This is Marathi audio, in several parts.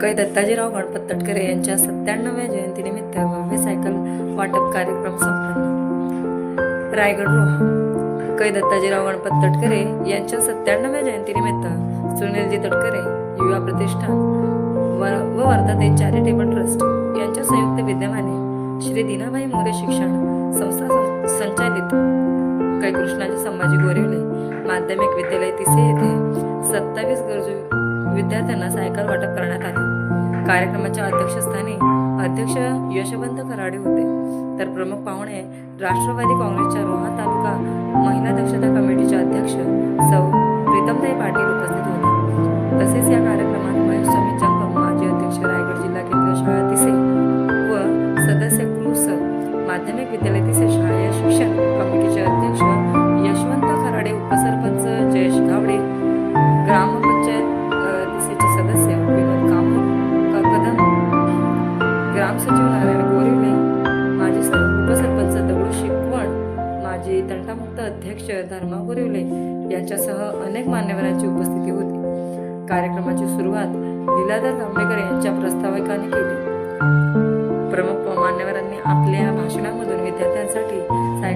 कै दत्ताजीराव गणपत तटकरे यांच्या सत्त्याण्णव्या जयंतीनिमित्त भव्य सायकल वाटप कार्यक्रम संपन्न. रायगड रोहा कै दत्ताजीराव गणपत तटकरे यांच्या सत्त्याण्णव्या जयंतीनिमित्त सुनीलजी तटकरे युवा प्रतिष्ठान व व चॅरिटेबल ट्रस्ट यांच्या संयुक्त विद्यमाने श्री दीनाबाई मोरे शिक्षण संस्था संचालित. कै कृष्णाजी संभाजी गोरेवले माध्यमिक विद्यालय तिसे येथे सत्तावीस गरजू विद्यार्थ्यांना सायकल वाटप करण्यात आले. कार्यक्रमाच्या अध्यक्षस्थानी अध्यक्ष यशवंत खराडे होते. तर प्रमुख पाहुणे राष्ट्रवादी काँग्रेसच्या रोहा तालुका महिला दक्षता कमिटीचे अध्यक्ष सौ प्रीतमताई पाटील उपस्थित होते. तसेच या कार्यक्रमात महेश स्वामी जंगम माजी अध्यक्ष रायगड जिल्हा केंद्र शाळा तिसे व सदस्य क्रूस माध्यमिक विद्यालय तिसे शालेय शिक्षण कमिटीचे अध्यक्ष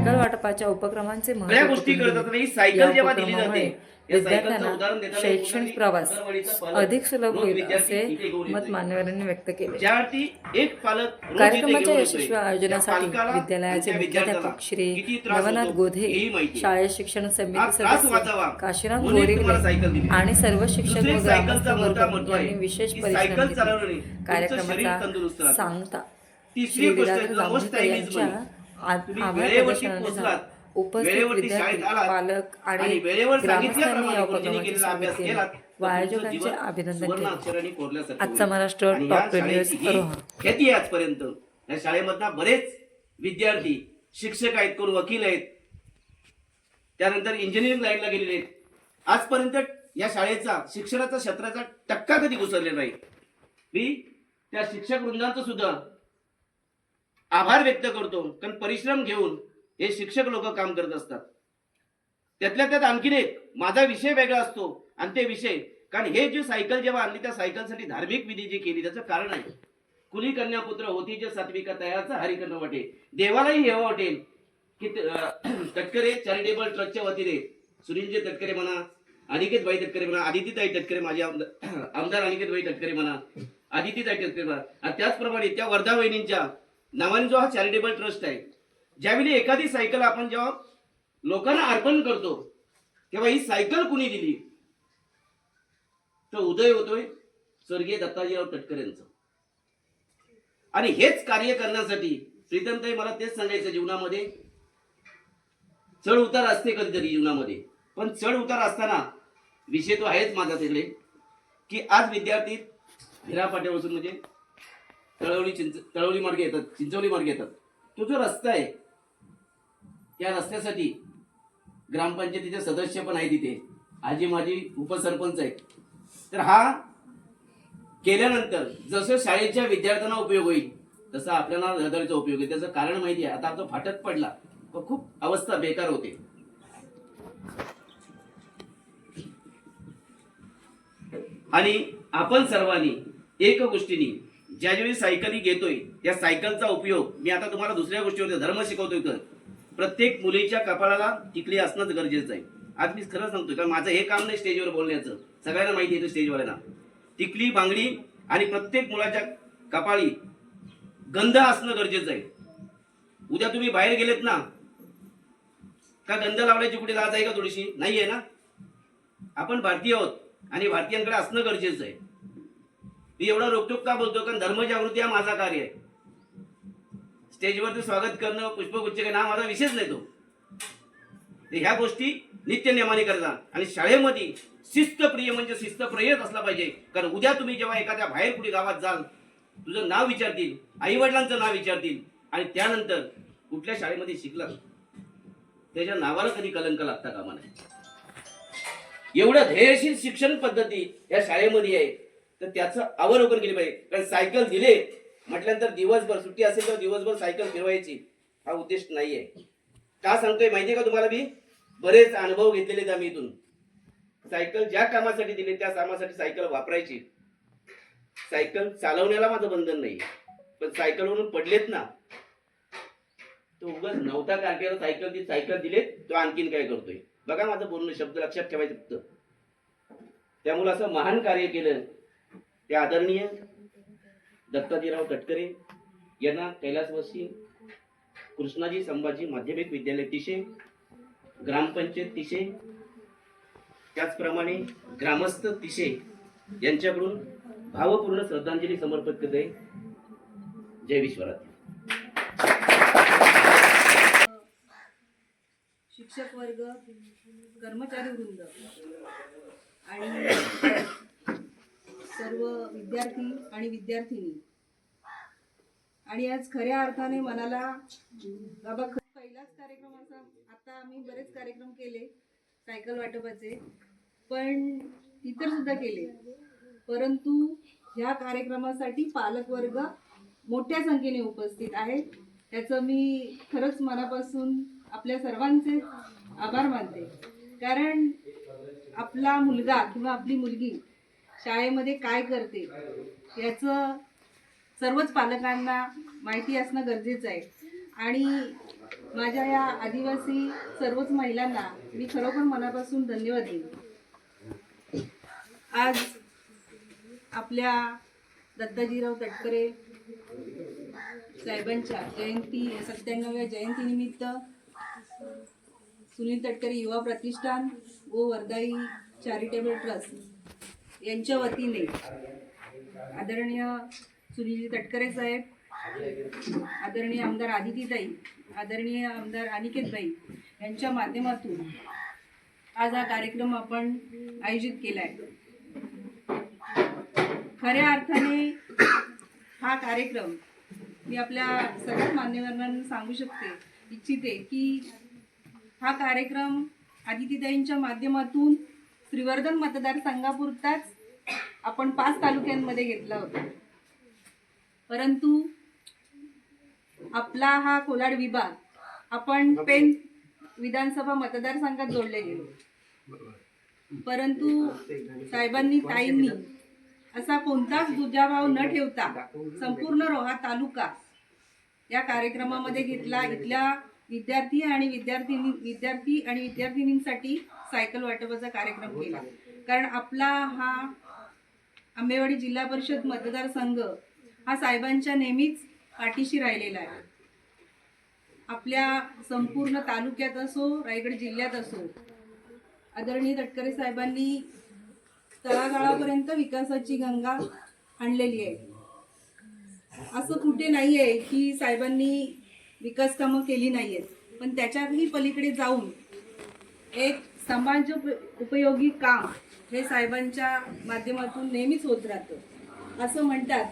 सायकल वाटपाच्या उपक्रमांचे सायकल जेव्हा दिली जाते विद्यार्थ्यांना शैक्षणिक प्रवास अधिक सुलभ होईल असे मत. मान्यवरांनी व्यक्त केले कार्यक्रमाच्या यशस्वी आयोजनासाठी विद्यालयाचे मुख्याध्यापक विद्यार्थ्याला श्री नवनाथ होतो, गोधे. शाळेत शिक्षण समिती सदस्य काशीराम गोरिवले दिली. आणि सर्व शिक्षक व ग्रामस्थ वर्ग यांनी विशेष परिश्रम घेतले कार्यक्रमाचा. सांगता तिसरी श्री जांभेकर is यांच्या उपस्थित विद्यार्थी पालक आणि ग्रामस्थांनी या उपक्रमाचे स्वागत केले. व आयोजकांचे अभिनंदन केले. आजचा. महाराष्ट्र टॉप न्यूज आजपर्यंत. या शाळेमधला बरेच विद्यार्थी शिक्षक आहेत कोण वकील आहेत. त्यानंतर इंजिनिअरिंग लाईनला गेलेले आहेत. आजपर्यंत या शाळेचा शिक्षणाचा क्षेत्राचा टक्का कधी घुसरलेला नाही. मी त्या शिक्षक वृंदांचं सुद्धा आभार व्यक्त करतो कारण परिश्रम घेऊन हे शिक्षक लोक काम करत असतात. त्यातल्या त्यात आणखीन एक माझा विषय वेगळा असतो आणि ते विषय कारण हे जे सायकल जेव्हा आणली त्या सायकलसाठी धार्मिक विधी जी केली त्याचं कारण आहे. कुली कन्यापुत्र होती जे सात्विका तयाचा हरिकर्ण वाटे. देवालाही हे वाटेल की तटकरे चॅरिटेबल ट्रस्टच्या वतीने सुनीलजी तटकरे म्हणा अनिकेत भाई तटकरे म्हणा आदितीताई तटकरे माझे आमदार आमदार अनिकेत भाई तटकरे म्हणा आदितीताई तटकरे म्हणा आणि त्याचप्रमाणे त्या वर्धा वहिनींच्या नावाने जो हा चॅरिटेबल ट्रस्ट आहे ज्यावेळी एखादी सायकल आपण जेव्हा लोकांना अर्पण करतो तेव्हा ही सायकल कुणी दिली? तर उदय होतोय स्वर्गीय दत्ताजीराव तटकर यांचं. आणि हेच कार्य करण्यासाठी प्रीतमताई मला तेच सांगायचं जीवनामध्ये. चढ उतार असते कधीतरी जीवनामध्ये पण चढ उतार असताना विषय तो आहेच माझा तिकडे की आज विद्यार्थी हिरा पाट्यापासून म्हणजे तळवली चिंच तळवली मार्गे येतात चिंचवली मार्गे येतात. तो जो रस्ता आहे त्या रस्त्यासाठी ग्रामपंचायतीचे सदस्य पण आहे तिथे आजी माझी उपसरपंच आहे तर हा केल्यानंतर जसं शाळेच्या विद्यार्थ्यांना उपयोग होईल तसा आपल्याला रहदारीचा उपयोग होईल. त्याचं कारण माहिती आहे. आता तो फाटत पडला तर खूप अवस्था बेकार होते. आणि आपण सर्वांनी एक गोष्टीनी ज्या ज्यावेळी सायकली घेतोय त्या सायकलचा उपयोग मी आता तुम्हाला दुसऱ्या गोष्टीवर धर्म शिकवतोय तर प्रत्येक मुलीच्या कपाळाला टिकली असणंच गरजेचं आहे. आज मी खरं सांगतोय कारण माझं हे काम नाही स्टेजवर बोलण्याचं. सगळ्यांना माहिती येतं स्टेजवाल्यांना. टिकली बांगडी आणि प्रत्येक मुलाच्या कपाळी गंध असणं गरजेचं आहे. उद्या तुम्ही बाहेर गेलेत ना का गंध लावण्याची कुठे लाज आहे का थोडीशी? नाही आहे ना? आपण भारतीय आहोत आणि भारतीयांकडे असणं गरजेचं आहे. मी एवढा रोकटोक का बोलतो कारण धर्मजागृती हा माझा कार्य आहे. स्टेजवरती स्वागत करणं पुष्पगुच्छ करणं हा माझा विशेष नाही तो तर ह्या गोष्टी नित्य नियमाने करता. आणि शाळेमध्ये शिस्तप्रिय म्हणजे शिस्तप्रियच असला पाहिजे. कारण उद्या तुम्ही जेव्हा एखाद्या बाहेर कुठे गावात जाल तुझं नाव विचारतील आई वडिलांचं नाव विचारतील आणि त्यानंतर कुठल्या शाळेमध्ये शिकला त्याच्या नावाला कधी कलंक लागता कामा नये. एवढं धैर्यशील शिक्षण पद्धती या शाळेमध्ये आहे. तर त्याचं अवलोकन केली पाहिजे. कारण सायकल दिले म्हटल्यानंतर दिवसभर सुट्टी असेल तर दिवसभर सायकल फिरवायची. हा उद्देश नाही आहे का सांगतोय माहितीये का तुम्हाला मी? बरेच अनुभव घेतलेले आहेत आम्ही इथून. सायकल ज्या कामासाठी दिली त्या कामासाठी सायकल वापरायची. सायकल चालवण्याला माझं बंधन नाही पण सायकलवरून पडलेत ना तो उगाच नव्हता तारखेला सायकल ती सायकल दिलेत तो आणखीन काय करतोय? बघा माझं बोलणं शब्द लक्षात ठेवायचं फक्त. त्यामुळे असं महान कार्य केलं. ते आदरणीय दत्ताजीराव तटकरे यांना कैलासवासी कृष्णाजी संभाजी माध्यमिक विद्यालय तिशे ग्रामपंचायत तिशे त्याचप्रमाणे ग्रामस्थ तिशे यांच्याकडून भावपूर्ण श्रद्धांजली समर्पित करते जय विश्वरात शिक्षक वर्ग कर्मचारी वृंद आणि सर्व विद्यार्थी आणि विद्यार्थिनी. आणि आज खऱ्या अर्थाने मनाला बाबा पहिलाच कार्यक्रम असा आता आम्ही बरेच कार्यक्रम केले सायकल वाटपाचे पण इतर सुद्धा केले. परंतु ह्या कार्यक्रमासाठी पालकवर्ग मोठ्या संख्येने उपस्थित आहे त्याचं मी खरंच मनापासून आपल्या सर्वांचे आभार मानते. कारण आपला मुलगा किंवा आपली मुलगी शाळेमध्ये काय करते? याचं सर्वच पालकांना माहिती असणं गरजेचं आहे. आणि माझ्या या आदिवासी सर्वच महिलांना मी खरोखर मनापासून धन्यवाद देईन. आज आपल्या दत्ताजीराव तटकरे साहेबांच्या जयंती सत्त्याण्णव्या जयंतीनिमित्त सुनील तटकरे युवा प्रतिष्ठान व वर्धाई चॅरिटेबल ट्रस्ट यांच्या वतीने. आदरणीय सुनीलजी तटकरे साहेब आदरणीय आमदार आदितीताई आदरणीय आमदार अनिकेतबाई यांच्या माध्यमातून आज हा कार्यक्रम आपण आयोजित केला आहे खऱ्या अर्थाने हा कार्यक्रम मी आपल्या सर्व मान्यवरांना सांगू शकते इच्छिते की हा कार्यक्रम आदितीताईंच्या माध्यमातून श्रीवर्धन मतदारसंघापुरताच आपण पाच तालुक्यांमध्ये घेतला होता. परंतु आपला हा कोलाड विभाग आपण पेन विधानसभा मतदारसंघात जोडले गेलो. परंतु साहेबांनी ताईंनी असा कोणताच दुजाभाव न ठेवता संपूर्ण रोहा तालुका या कार्यक्रमामध्ये घेतला. इथल्या विद्यार्थी आणि विद्यार्थिनी विद्यार्थी आणि विद्यार्थिनींसाठी सायकल वाटपाचा कार्यक्रम केला. कारण आपला हा आंबेवाडी जिल्हा परिषद मतदारसंघ हा साहेबांच्या नेहमीच पाठीशी राहिलेला आहे. आपल्या संपूर्ण तालुक्यात असो रायगड जिल्ह्यात असो आदरणीय तटकरे साहेबांनी तळागाळापर्यंत विकासाची गंगा आणलेली आहे. असं कुठे नाही आहे की साहेबांनी विकास कामं केली नाही आहेत पण त्याच्याही पलीकडे जाऊन एक समाज उप- उपयोगी काम हे साहेबांच्या माध्यमातून नेहमीच होत राहतं. असं म्हणतात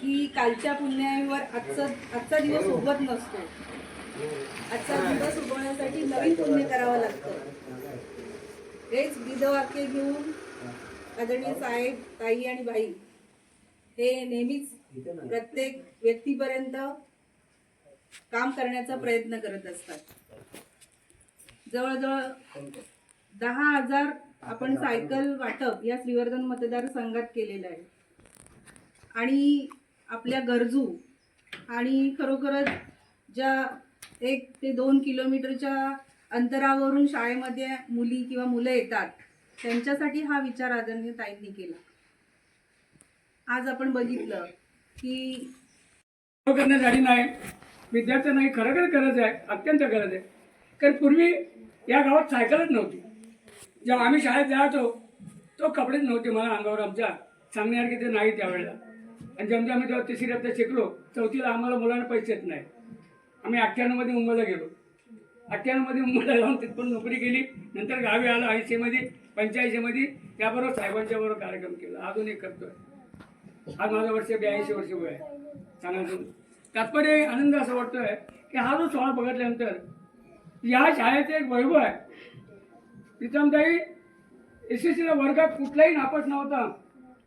की कालच्या पुण्याईवर आजचा आजचा दिवस उगवत नसतो. आजचा दिवस उगवण्यासाठी नवीन पुण्य करावं लागतं. हेच गीतवाक्य घेऊन आदरणीय साहेब ताई आणि बाई हे नेहमीच प्रत्येक व्यक्तीपर्यंत काम करण्याचा प्रयत्न करत असतात. जवळजवळ दहा हजार आपण सायकल वाटप या श्रीवर्धन मतदारसंघात केलेलं आहे. आणि आपल्या गरजू आणि खरोखरच ज्या एक ते दोन किलोमीटरच्या अंतरावरून शाळेमध्ये मुली किंवा मुलं येतात त्यांच्यासाठी हा विचार आदरणीय ताईंनी केला. आज आपण बघितलं की करण्यासाठी नाही. विद्यार्थ्यांनाही खरोखर गरज आहे अत्यंत गरज आहे. कारण पूर्वी या गावात सायकलच नव्हती. जेव्हा आम्ही शाळेत जायचो तो कपडेच नव्हते मला अंगावर आमच्या. सांगण्यासारखे ते नाही त्यावेळेला. आणि जेमते आम्ही जेव्हा तिसरी आता शिकलो चौथीला आम्हाला मुलांना पैसे येत नाही आम्ही अठ्ठ्याण्णवमध्ये मुंबईला गेलो. अठ्ठ्याण्णवमध्ये मुंबईला जाऊन तिथपर्यंत नोकरी केली. नंतर गावी आलो ऐंशीमध्ये पंच्याऐंशीमध्ये त्याबरोबर साहेबांच्या बरोबर कार्यक्रम केला. अजून एक करतोय. आज माझं वर्ष ब्याऐंशी वर्ष वय आहे. सांगायचं तात्पर्य आनंद असं वाटतोय की हा जो सोहळा बघितल्यानंतर या शाळेचं एक वैभव आहे. प्रीतमताई एस एस सीला वर्गात कुठलाही नापास नव्हता.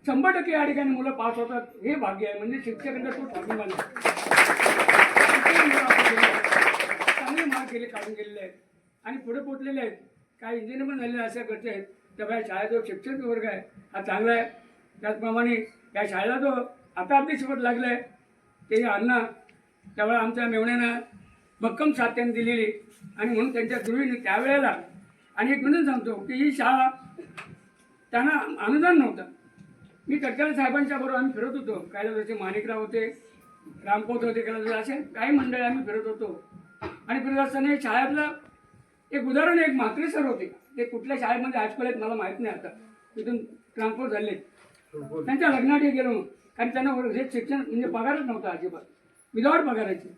शंभर टक्के या ठिकाणी मुलं पास होतात हे भाग्य आहे. म्हणजे शिक्षकांचा तो स्वाभिमान आहे. चांगले मार्क केले काढून गेलेले आहेत. आणि पुढे पोचलेले आहेत. काही इंजिनियर पण झालेले अशा करते आहेत. तेव्हा या शाळेचा जो शिक्षक वर्ग आहे. हा चांगला आहे. त्याचप्रमाणे या शाळेला जो आता अगदी शिकत आहे ते अण्णा त्यावेळेला आमच्या मेवण्यानं भक्कम साथ त्यांनी दिलेली आणि म्हणून त्यांच्या गुरुने त्यावेळेला आणि एक म्हणून सांगतो की ही शाळा त्यांना अनुदान नव्हतं. मी तटकरे साहेबांच्या बरोबर आम्ही फिरत होतो. काही माणिकराव होते रामपोत होते काही असे काही मंडळी आम्ही फिरत होतो. आणि फिरत असताना हे शाळेतलं एक उदाहरण एक म्हात्रे सर होते. ते कुठल्या शाळेमध्ये हायस्कूल आहेत मला माहीत नाही आता. तिथून ट्रान्सफर झाले. त्यांच्या लग्नासाठी गेलो. कारण त्यांना हे शिक्षण म्हणजे पगारच नव्हता अजिबात. विदाउट पगाराची.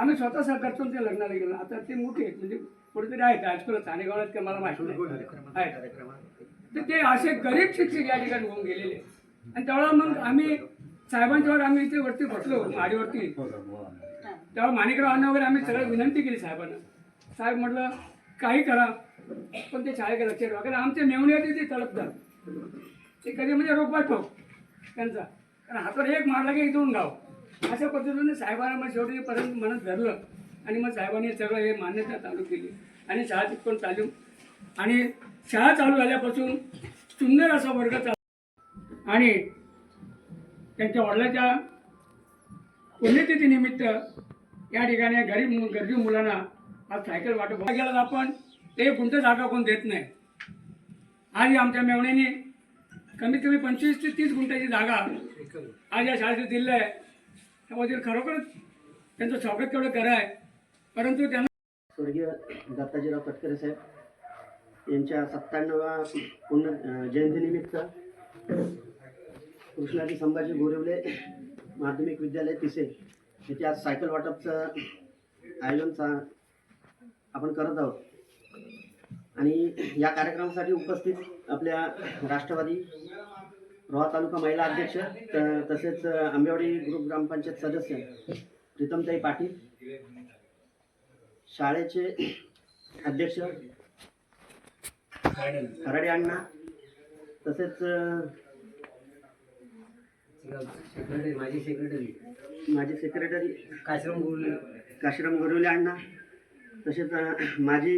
आम्ही स्वतः सहकारतो त्या लग्नाला गेलो. आता ते मोठे आहेत म्हणजे कुठेतरी आहेत हायस्कूल ठाणेगावात ते मला माहिती नाही. आहेत. तर ते असे गरीब शिक्षक या ठिकाणी होऊन गेलेले आणि तेव्हा मग आम्ही साहेबांच्यावर आम्ही इथे वरती बसलो माडीवरती तेव्हा माणिकरावांना वगैरे आम्ही सगळं विनंती केली साहेबांना. साहेब म्हटलं काही करा पण ते शाळेकडे लक्ष ठेवा. कारण आमचे मेवणे होते ते तळपतात ते कधी म्हणजे रोपा ठोक त्यांचा. कारण हातावर एक मारला की इथून गाव. अशा पद्धतीने साहेबांना मग शेवटीपर्यंत मनात धरलं. आणि मग साहेबांनी सगळं हे मान्यता चालू केली. आणि शाळा पण चालू आणि शाळा चालू झाल्यापासून सुंदर असा वर्ग चालू. आणि त्यांच्या वडिलाच्या पुण्यतिथीनिमित्त या ठिकाणी गरीब गरजू मुलांना आज सायकल वाटप गेला. आपण ते कोणतं जागा कोण देत नाही. आज आमच्या मेवण्याने कमीत कमी पंचवीस ते तीस गुंठ्याची जागा आज या शाळेत दिलं आहे. त्यामध्ये खरोखरच त्यांचं स्वागत तेवढं करा आहे. परंतु त्यांना स्वर्गीय दत्ताजीराव तटकरे साहेब यांच्या सत्त्याण्णवा पुण्य जयंतीनिमित्त कृष्णाजी संभाजी गोरेवले माध्यमिक विद्यालय तिसे इथे आज सायकल वाटपचं आयोजन सा आपण करत आहोत. आणि या कार्यक्रमासाठी उपस्थित आपल्या राष्ट्रवादी रोहा तालुका महिला अध्यक्ष तसेच आंबेवाडी ग्रुप ग्रामपंचायत सदस्य प्रीतमताई पाटील शाळेचे अध्यक्ष खराडे अण्णा तसेच अ, माझी सेक्रेटरी माजी सेक्रेटरी काश्रम बोलले काशीराम गोरवले अण्णा तसेच माजी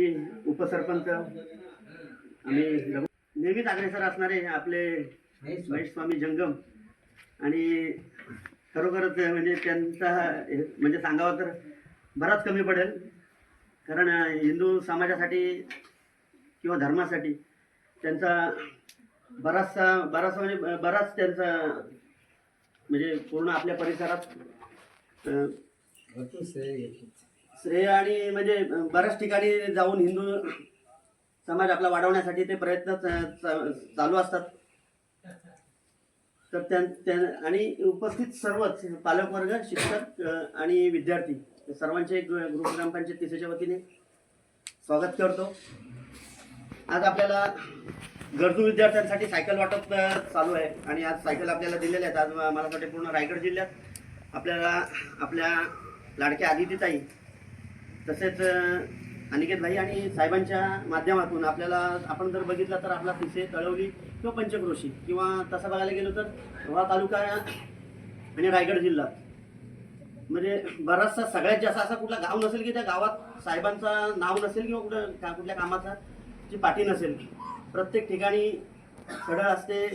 उपसरपंच आम्ही नेहमीच अग्रेसर असणारे आपले महेश स्वामी जंगम. आणि खरोखरच म्हणजे त्यांचा म्हणजे सांगावं तर बराच कमी पडेल. कारण हिंदू समाजासाठी किंवा धर्मासाठी त्यांचा बराचसा बराचसा म्हणजे बराच त्यांचा म्हणजे पूर्ण आपल्या परिसरात श्रेय आणि म्हणजे बऱ्याच ठिकाणी जाऊन हिंदू समाज आपला वाढवण्यासाठी ते प्रयत्न चा चा चालू असतात. तर त्या त्या- आणि उपस्थित सर्वच पालकवर्ग शिक्षक आणि विद्यार्थी सर्वांचे ग्रु- ग्रुप ग्रामपंचायत तिसेच्या वतीने स्वागत करतो. आज आपल्याला गरजू विद्यार्थ्यांसाठी सायकल वाटप चालू आहे आणि आज सायकल आपल्याला दिलेल्या आहेत. आज मला वाटते पूर्ण रायगड जिल्ह्यात आपल्याला आपल्या लाडक्या आदितीताई तसेच अनिकेत भाई आणि साहेबांच्या माध्यमातून आपल्याला आपण जर बघितलं तर आपला तिसे तळवली किंवा पंचक्रोशी किंवा तसं बघायला गेलो तर रोहा तालुका आणि रायगड जिल्हा. म्हणजे बराचसा सगळ्यात जास्त असा कुठला गाव नसेल की त्या गावात साहेबांचं नाव नसेल किंवा कुठं का कुठल्या कामाचा जी पाठी नसेल. प्रत्येक ठिकाणी सडळ असते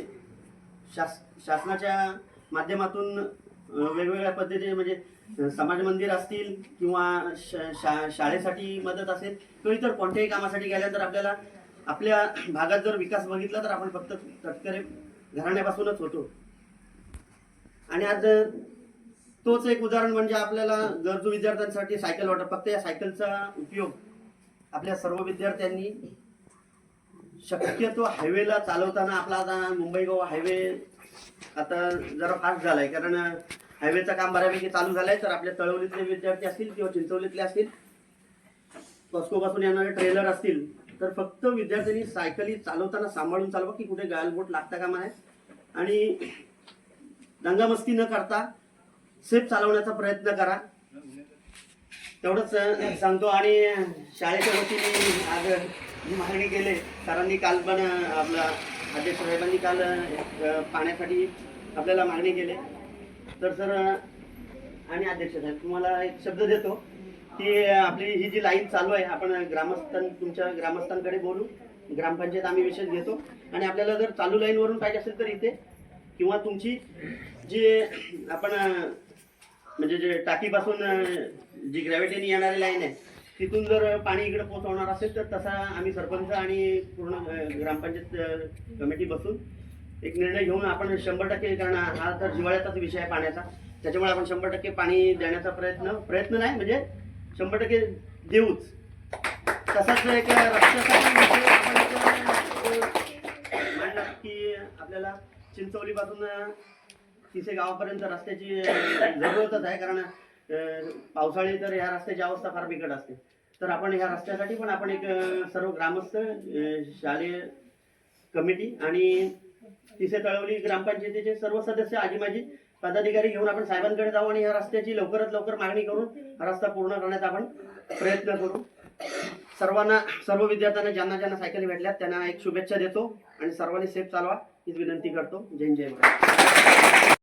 शास शासनाच्या माध्यमातून वेगवेगळ्या पद्धतीने म्हणजे समाज मंदिर असतील किंवा श- शा शाळेसाठी मदत असेल किंवा इतर कोणत्याही कामासाठी गेल्यानंतर आपल्याला आपल्या भागात जर विकास बघितला तर आपण फक्त तटकरे घराण्यापासूनच होतो. आणि आज तोच एक उदाहरण म्हणजे आपल्याला गरजू विद्यार्थ्यांसाठी सायकल वाटप. फक्त या सायकलचा उपयोग आपल्या सर्व विद्यार्थ्यांनी शक्यतो हायवेला चालवताना आपला आता मुंबई गोवा हायवे आता जरा फास्ट झालाय. कारण हायवेचं काम बऱ्यापैकी चालू झालंय. तर आपल्या तळवलीतले विद्यार्थी असतील किंवा चिंचवलीतले असतील बसकोपासून येणारे ट्रेलर असतील तर फक्त विद्यार्थ्यांनी सायकली चालवताना सांभाळून चालवा की कुठे गायलबोट लागता कामा नये. आणि दंगामस्ती न करता सेफ चालवण्याचा प्रयत्न करा. तेवढंच सांगतो आणि शाळेच्या वतीने आज जी मागणी केले. सरांनी काल पण आपला अध्यक्ष साहेबांनी काल पाण्यासाठी आपल्याला मागणी केली. तर सर आणि अध्यक्ष साहेब तुम्हाला एक शब्द देतो. ती आपली ही जी लाईन चालू आहे आपण ग्रामस्थां तुमच्या ग्रामस्थांकडे बोलू. ग्रामपंचायत आम्ही विशेष घेतो. आणि आपल्याला जर चालू लाईनवरून पाहिजे असेल तर इथे किंवा तुमची जी आपण म्हणजे जे टाकीपासून जी ग्रॅव्हिटीने येणारी लाईन आहे तिथून जर पाणी इकडे पोहोचवणार असेल तर तसा आम्ही सरपंच आणि पूर्ण ग्रामपंचायत कमिटी बसून एक निर्णय घेऊन आपण शंभर टक्के कारण हा तर जिवाळ्याचाच विषय आहे पाण्याचा त्याच्यामुळे आपण शंभर टक्के पाणी देण्याचा प्रयत्न प्रयत्न नाही म्हणजे शंभर टक्के देऊच. तसाच एक रस्त्यासाठी की आपल्याला चिंचवलीपासून तिसे गावापर्यंत रस्त्याची जरूरतच आहे. कारण पावसाळी तर ह्या रस्त्याची अवस्था फार बिकट असते. तर आपण ह्या रस्त्यासाठी पण आपण एक सर्व ग्रामस्थ शालेय कमिटी आणि तिसे तळवली ग्रामपंचायतीचे सर्व सदस्य आजी माझी पदाधिकारी घेऊन आपण साहेबांकडे जाऊ आणि या रस्त्याची लवकरात लवकर मागणी करून हा रस्ता पूर्ण करण्याचा आपण प्रयत्न करू. सर्वांना सर्व विद्यार्थ्यांना ज्यांना ज्यांना सायकली भेटल्यात त्यांना एक शुभेच्छा देतो आणि सर्वांनी सेफ चालवा हीच विनंती करतो. जय जय महाराज